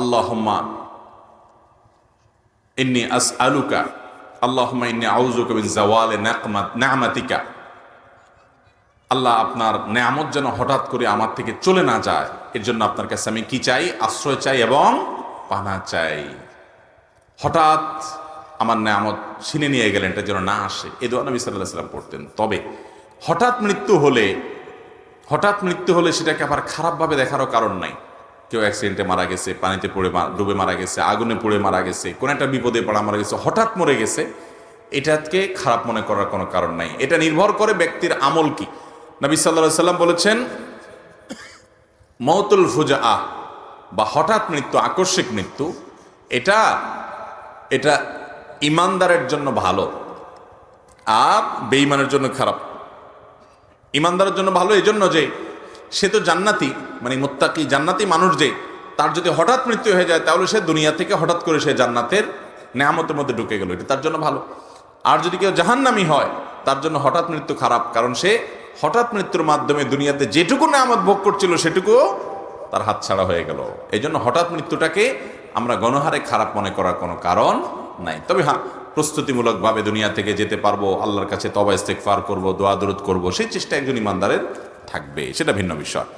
আল্লাহম্মা ইন্নি আস আলুকা আল্লাহম্মা ইন্নি আউজুকা বিন জাওয়ালে নাকমাত নামাতিকা। আল্লাহ আপনার নেয়ামত যেন হঠাৎ করে আমার থেকে চলে না যায়, এর জন্য আপনার কাছে আমি কি চাই? আশ্রয় চাই এবং পানা চাই। হঠাৎ আমার নেয়ামত ছিনে নিয়ে গেলেন, এটা যেন না আসে। এ দোয়া নবী সাল্লাহ সাল্লাম পড়তেন। তবে হঠাৎ মৃত্যু হলে, হঠাৎ মৃত্যু হলে সেটাকে আবার খারাপভাবে দেখারও কারণ নাই। কেউ অ্যাক্সিডেন্টে মারা গেছে, পানিতে পড়ে ডুবে মারা গেছে, আগুনে পড়ে মারা গেছে, কোনো একটা বিপদে পড়া মারা গেছে, হঠাৎ মরে গেছে, এটাকে খারাপ মনে করার কোনো কারণ নাই। এটা নির্ভর করে ব্যক্তির আমল কি। নবী সাল্লাহ সাল্লাম বলেছেন, মৌতুল ফুজা আহ বা হঠাৎ মৃত্যু, আকস্মিক মৃত্যু, এটা এটা ইমানদারের জন্য ভালো, আর বেইমানের জন্য খারাপ। ইমানদারের জন্য ভালো এই জন্য যে সে তো জান্নাতি মানে মোত্তাকি, জান্নাতি মানুষ যে, তার যদি হঠাৎ মৃত্যু হয়ে যায়, তাহলে সে দুনিয়া থেকে হঠাৎ করে সে জান্নাতের নেয়ামতের মধ্যে ঢুকে গেল। এটা তার জন্য ভালো। আর যদি কেউ জাহান্নামি হয়, তার জন্য হঠাৎ মৃত্যু খারাপ, কারণ সে হঠাৎ মৃত্যুর মাধ্যমে দুনিয়াতে যেটুকু নেয়ামত ভোগ করছিল, সেটুকুও তার হাত ছাড়া হয়ে গেল। এই জন্য হঠাৎ মৃত্যুটাকে আমরা গণহারে খারাপ মনে করার কোনো কারণ নাই। তবে হ্যাঁ প্রস্তুতিমূলকভাবে দুনিয়া থেকে যেতে পারব, আল্লাহর কাছে তবা ইস্তেকফার করব, দোয়া, দরুদ করব, সেই চেষ্টা একজন ইমানদারের থাকবে সেটা ভিন্ন বিষয়।